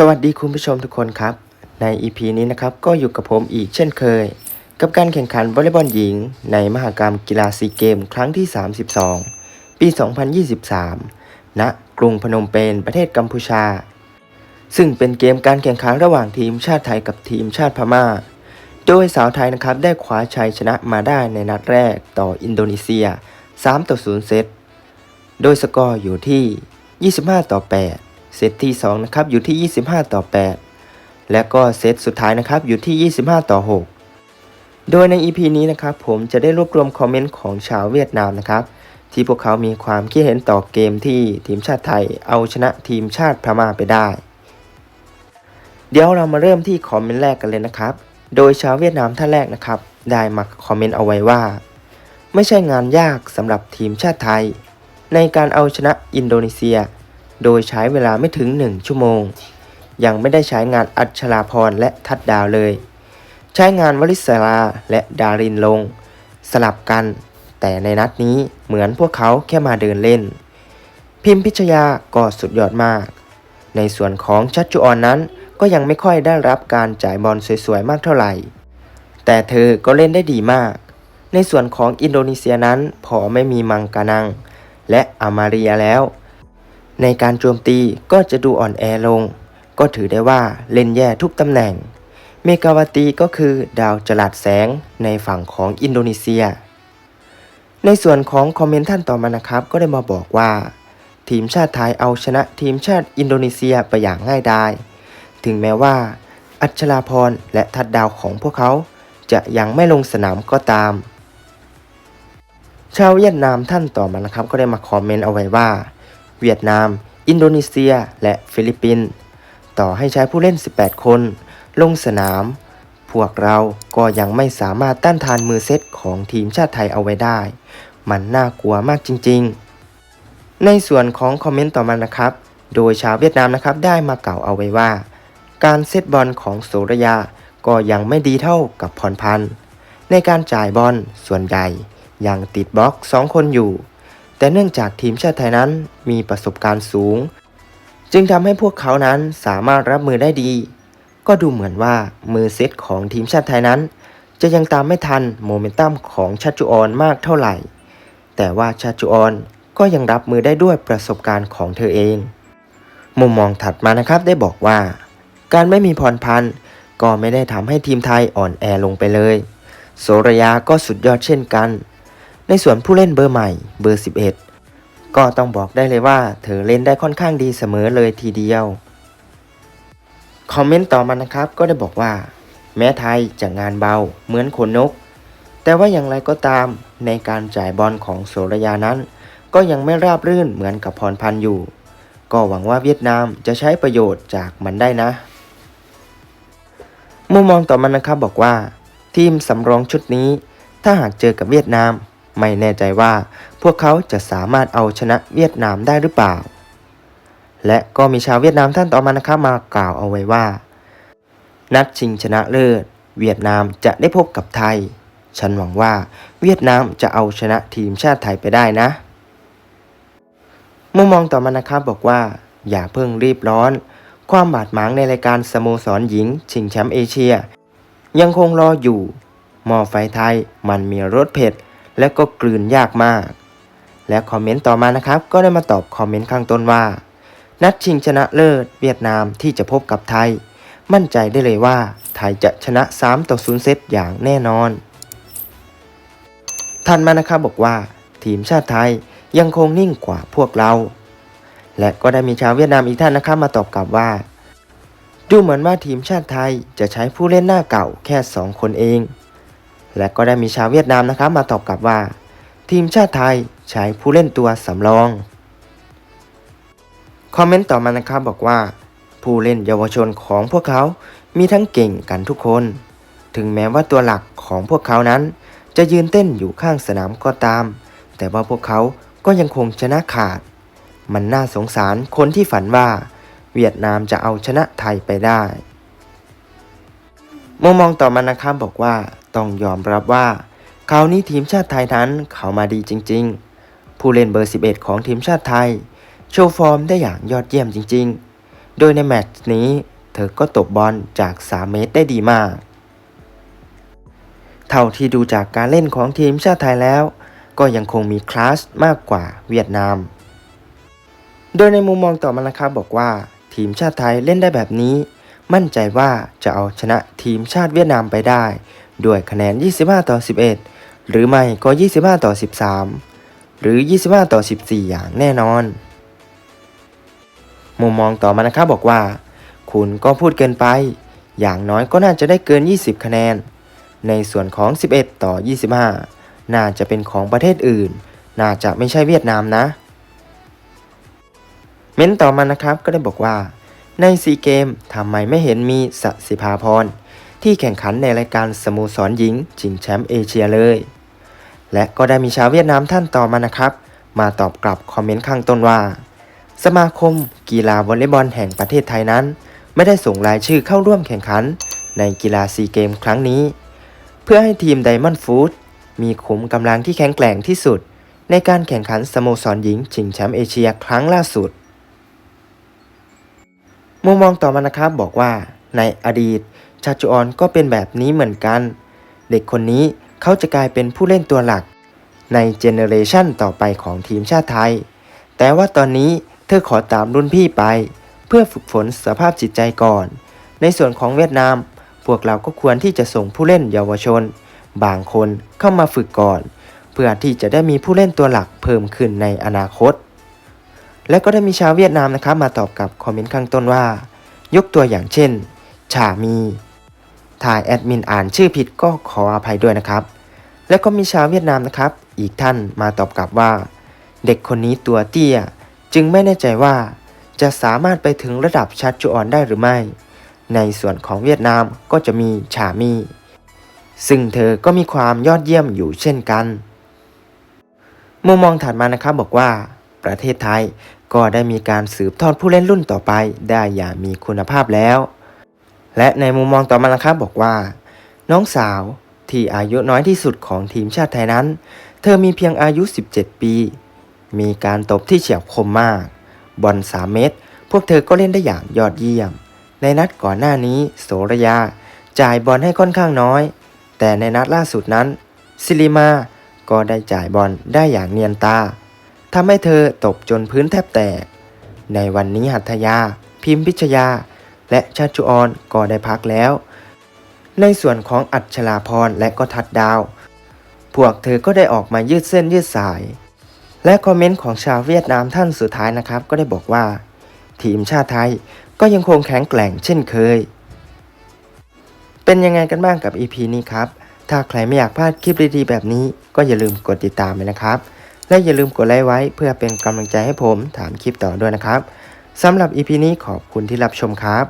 สวัสดีคุณผู้ชมทุกคนครับ ใน EP นี้นะครับก็อยู่กับผมอีกเช่นเคย กับการแข่งขันวอลเลย์บอลหญิง ในมหกรรมกีฬาซีเกมครั้งที่ 32 ปี 2023 ณ กรุงพนมเปญประเทศกัมพูชา ซึ่งเป็นเกมการแข่งขันระหว่างทีมชาติไทยกับทีมชาติพม่า โดยสาวไทยนะครับได้คว้าชัยชนะมาได้ในนัดแรกต่ออินโดนีเซีย 3 ต่อ 0 เซต โดยสกอร์อยู่ที่ 25 ต่อ 8 เซตที่2นะครับอยู่ที่ 25 ต่อ 8 และก็เซตสุดท้ายนะครับอยู่ที่ 25 ต่อ 6 โดยใน EP นี้นะครับผมจะได้รวบรวมคอมเมนต์ของชาวเวียดนามนะครับที่พวกเขามีความคิดเห็นต่อเกมที่ทีมชาติไทยเอาชนะทีมชาติพม่าไปได้ เดี๋ยวเรามาเริ่มที่คอมเมนต์แรกกันเลยนะครับ โดยชาวเวียดนามท่านแรกนะครับ ได้มาคอมเมนต์เอาไว้ว่า ไม่ใช่งานยากสำหรับทีมชาติไทย ในการเอาชนะอินโดนีเซีย โดยใช้เวลาไม่ถึง 1 ชั่วโมง ยังไม่ได้ใช้งานอัชราพรและทัดดาวเลย ใช้งานวลิศราและดารินลง สลับกัน แต่ในนัดนี้เหมือนพวกเขาแค่มาเดินเล่น พิมพิชยาก็สุดยอดมาก ในส่วนของชัชจุออนนั้นก็ยังไม่ค่อยได้รับการจ่ายบอลสวยๆมากเท่าไหร่ แต่เธอก็เล่นได้ดีมาก ในส่วนของอินโดนีเซียนั้นพอไม่มีมังกานัง และอามาเรียแล้ว ในการโจมตีก็จะดูอ่อนแอลง ก็ถือได้ว่าเล่นแย่ทุกตำแหน่ง เมกาวาตีก็คือดาวจลัดแสงในฝั่งของอินโดนีเซีย ในส่วนของคอมเมนต์ท่านต่อมานะครับ ก็ได้มาบอกว่า ทีมชาติไทยเอาชนะทีมชาติอินโดนีเซียไปอย่างง่ายดาย ถึงแม้ว่า อัชราพรและทัดดาวของพวกเขาจะยังไม่ลงสนามก็ตาม ชาวเวียดนามท่านต่อมานะครับ ก็ได้มาคอมเมนต์เอาไว้ว่า เวียดนาม อินโดนีเซีย และฟิลิปปินส์ต่อให้ใช้ผู้เล่น 18 คน ลงสนาม พวกเราก็ยังไม่สามารถต้านทานมือเซตของทีมชาติไทยเอาไว้ได้ มันน่ากลัวมากจริง ๆ ในส่วนของคอมเมนต์ต่อมานะครับ โดยชาวเวียดนามนะครับได้มากล่าวเอาไว้ว่า การเซตบอลของโสระยาก็ยังไม่ดีเท่ากับพรพันธ์ในการจ่ายบอลส่วนใหญ่ยังติดบล็อกสองคนอยู่ แต่เนื่องจากทีมชาติไทยนั้นมีประสบการณ์สูง จึงทำให้พวกเขานั้นสามารถรับมือได้ดี ก็ดูเหมือนว่ามือเซตของทีมชาติไทยนั้น จะยังตามไม่ทันโมเมนตัมของชัชจุออนมากเท่าไหร่ แต่ว่าชัชจุออนก็ยังรับมือได้ด้วยประสบการณ์ของเธอเอง มุมมองถัดมานะครับได้บอกว่า การไม่มีพรพันธ์ก็ไม่ได้ทำให้ทีมไทยอ่อนแอลงไปเลย โสระยาก็สุดยอดเช่นกัน ในส่วนผู้เล่นเบอร์ใหม่เบอร์ 11 ก็ต้องบอกได้เลยว่า เธอเล่นได้ค่อนข้างดีเสมอเลยทีเดียว คอมเมนต์ต่อมานะครับก็ได้บอกว่า แม้ไทยจะงานเบาเหมือนขนนก แต่ว่าอย่างไรก็ตามในการจ่ายบอลของโสระยานั้น ก็ยังไม่ราบรื่นเหมือนกับพรพันธ์อยู่ ก็หวังว่าเวียดนามจะใช้ประโยชน์จากมันได้นะ มุมมองต่อมานะครับบอกว่า ทีมสำรองชุดนี้ถ้าหากเจอกับเวียดนาม ไม่แน่ใจว่าพวกเขาจะสามารถเอาชนะเวียดนามได้หรือเปล่า และก็มีชาวเวียดนามท่านต่อมานะครับมากล่าวเอาไว้ว่า นัดชิงชนะเลิศ เวียดนามจะได้พบกับไทย ฉันหวังว่าเวียดนามจะเอาชนะทีมชาติไทยไปได้นะ มุมมองต่อมานะครับบอกว่า อย่าเพิ่งรีบร้อน ความบาดหมางในรายการสโมสรหญิง ชิงแชมป์เอเชีย ยังคงรออยู่มอไฟไทยมันมีรสเผ็ด และก็กลืนยากมาก และคอมเมนต์ต่อมานะครับ ก็ได้มาตอบคอมเมนต์ข้างต้นว่า นัดชิงชนะเลิศ เวียดนามที่จะพบกับไทย มั่นใจได้เลยว่า ไทยจะชนะ 3 ต่อ 0 เซตอย่างแน่นอนท่านมานะครับบอกว่า ทีมชาติไทยยังคงนิ่งกว่าพวกเรา และก็ได้มีชาวเวียดนามอีกท่านนะครับมาตอบกลับว่า ดูเหมือนว่าทีมชาติไทยจะใช้ผู้เล่นหน้าเก่าแค่ 2 คนเอง และก็ได้มีชาวเวียดนามนะครับมาตอบกลับว่า ทีมชาติไทยใช้ผู้เล่นตัวสำรอง คอมเมนต์ต่อมานะครับบอกว่า ผู้เล่นเยาวชนของพวกเขา มีทั้งเก่งกันทุกคน ถึงแม้ว่าตัวหลักของพวกเขานั้น จะยืนเต้นอยู่ข้างสนามก็ตาม แต่ว่าพวกเขาก็ยังคงชนะขาด มันน่าสงสารคนที่ฝันว่า เวียดนามจะเอาชนะไทยไปได้ มุมมองต่อมานะครับบอกว่าต้องยอมรับว่าคราวนี้ทีมชาติไทยนั้นเขามาดีจริง ๆ ผู้เล่นเบอร์ 11 ของทีมชาติไทย โชว์ฟอร์มได้อย่างยอดเยี่ยมจริง ๆ โดยในแมตช์นี้เธอก็ตบบอลจาก 3 เมตรได้ดีมาก เท่าที่ดูจากการเล่นของทีมชาติไทยแล้ว ก็ยังคงมีคลาสมากกว่าเวียดนาม โดยในมุมมองต่อมานะครับบอกว่า ทีมชาติไทยเล่นได้แบบนี้ มั่นใจว่าจะเอาชนะทีมชาติเวียดนามไปได้ ด้วยคะแนน 25 ต่อ 11 หรือไม่ก็ 25 ต่อ 13 หรือ 25 ต่อ 14 อย่างแน่นอน มุมมองต่อมานะครับบอกว่า คุณก็พูดเกินไป อย่างน้อยก็น่าจะได้เกิน 20 คะแนน ในส่วนของ 11 ต่อ 25 น่าจะเป็นของประเทศอื่น น่าจะไม่ใช่เวียดนามนะ เม้นต่อมานะครับก็ได้บอกว่า ในซีเกมทำไมไม่เห็นมีสสิภาพร ที่แข่งขันในรายการสโมสรหญิงชิงแชมป์เอเชียเลย และก็ได้มีชาวเวียดนามท่านต่อมานะครับ มาตอบกลับคอมเมนต์ข้างต้นว่า สมาคม กีฬาวอลเลย์บอลแห่งประเทศไทยนั้น ไม่ได้ส่งรายชื่อเข้าร่วมแข่งขัน ในกีฬาซีเกมครั้งนี้ เพื่อให้ทีมไดมอนด์ฟู้ดมีขุมกำลังที่แข็งแกร่งที่สุด ในการแข่งขันสโมสรหญิงชิงแชมป์เอเชียครั้งล่าสุด มุมมองต่อมานะครับบอกว่า ในอดีต ชาจูออนก็เป็นแบบนี้เหมือนกัน เด็กคนนี้เขาจะกลายเป็นผู้เล่นตัวหลัก ในเจเนเรชันต่อไปของทีมชาติไทย แต่ว่าตอนนี้เธอขอตามรุ่นพี่ไป เพื่อฝึกฝนสภาพจิตใจก่อน ในส่วนของเวียดนาม พวกเราก็ควรที่จะส่งผู้เล่นเยาวชน บางคนเข้ามาฝึกก่อน เพื่อที่จะได้มีผู้เล่นตัวหลักเพิ่มขึ้นในอนาคต และก็ได้มีชาวเวียดนามนะครับมาตอบกับคอมเมนต์ข้างต้นว่า ยกตัวอย่างเช่น ชามีถ้ายแอดมินอ่านชื่อผิดก็ขออภัยด้วยนะครับ และก็มีชาวเวียดนามนะครับ อีกท่านมาตอบกลับว่า เด็กคนนี้ตัวเตี้ย จึงไม่แน่ใจว่า จะสามารถไปถึงระดับชัดจูออนได้หรือไม่ ในส่วนของเวียดนามก็จะมีชามี ซึ่งเธอก็มีความยอดเยี่ยมอยู่เช่นกัน มุมมองถัดมานะครับบอกว่าประเทศไทย ก็ได้มีการสืบทอดผู้เล่นรุ่นต่อไปได้อย่างมีคุณภาพแล้ว และในมุมมองต่อมานะครับบอกว่า น้องสาวที่อายุน้อยที่สุดของทีมชาติไทยนั้น เธอมีเพียงอายุ 17 ปี มีการตบที่เฉียบคมมาก บอล3เมตร พวกเธอก็เล่นได้อย่างยอดเยี่ยม ในนัดก่อนหน้านี้โสระยา จ่ายบอลให้ค่อนข้างน้อย แต่ในนัดล่าสุดนั้น ซิลิมา ก็ได้จ่ายบอลได้อย่างเนียนตา ทำให้เธอตบจนพื้นแทบแตก ในวันนี้หัตถยา พิมพิชยา และชาชุออนก็ได้พักแล้ว ในส่วนของอัชราพรและก็ทัดดาว พวกเธอก็ได้ออกมายืดเส้นยืดสาย และคอมเมนต์ของชาวเวียดนามท่านสุดท้ายนะครับ ก็ได้บอกว่า ทีมชาติไทยก็ยังคงแข็งแกร่งเช่นเคย เป็นยังไงกันบ้างกับ EP นี้ครับ ถ้าใครไม่อยากพลาดคลิปดีๆแบบนี้ก็อย่าลืมกดติดตามเลยนะครับ และอย่าลืมกดไลค์ไว้เพื่อเป็นกำลังใจให้ผมถามคลิปต่อด้วยนะครับสำหรับ EP นี้ขอบคุณที่รับชมครับ